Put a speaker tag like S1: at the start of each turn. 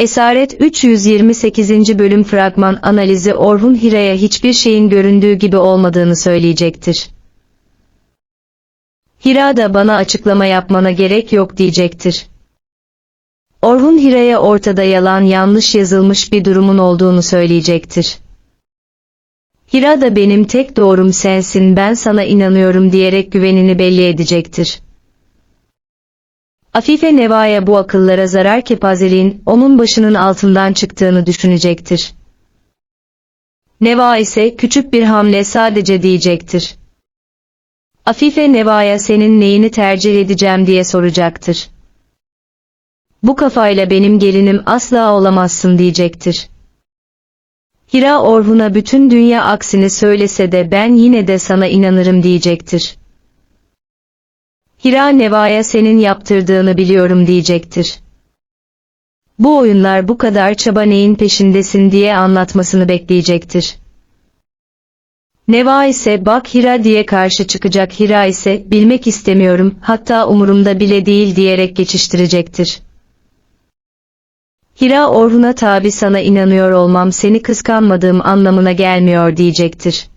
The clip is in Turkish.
S1: Esaret 328. bölüm fragman analizi Orhun Hira'ya hiçbir şeyin göründüğü gibi olmadığını söyleyecektir. Hira da bana açıklama yapmana gerek yok diyecektir. Orhun Hira'ya ortada yalan yanlış yazılmış bir durumun olduğunu söyleyecektir. Hira da benim tek doğrum sensin ben sana inanıyorum diyerek güvenini belli edecektir. Afife Neva'ya bu akıllara zarar kepazeliğin onun başının altından çıktığını düşünecektir. Neva ise küçük bir hamle sadece diyecektir. Afife Neva'ya senin neyini tercih edeceğim diye soracaktır. Bu kafayla benim gelinim asla olamazsın diyecektir. Hira Orhun'a bütün dünya aksini söylese de ben yine de sana inanırım diyecektir. Hira Neva'ya senin yaptırdığını biliyorum diyecektir. Bu oyunlar bu kadar çaba neyin peşindesin diye anlatmasını bekleyecektir. Neva ise bak Hira diye karşı çıkacak Hira ise bilmek istemiyorum hatta umurumda bile değil diyerek geçiştirecektir. Hira Orhun'a tabi sana inanıyor olmam seni kıskanmadığım anlamına gelmiyor diyecektir.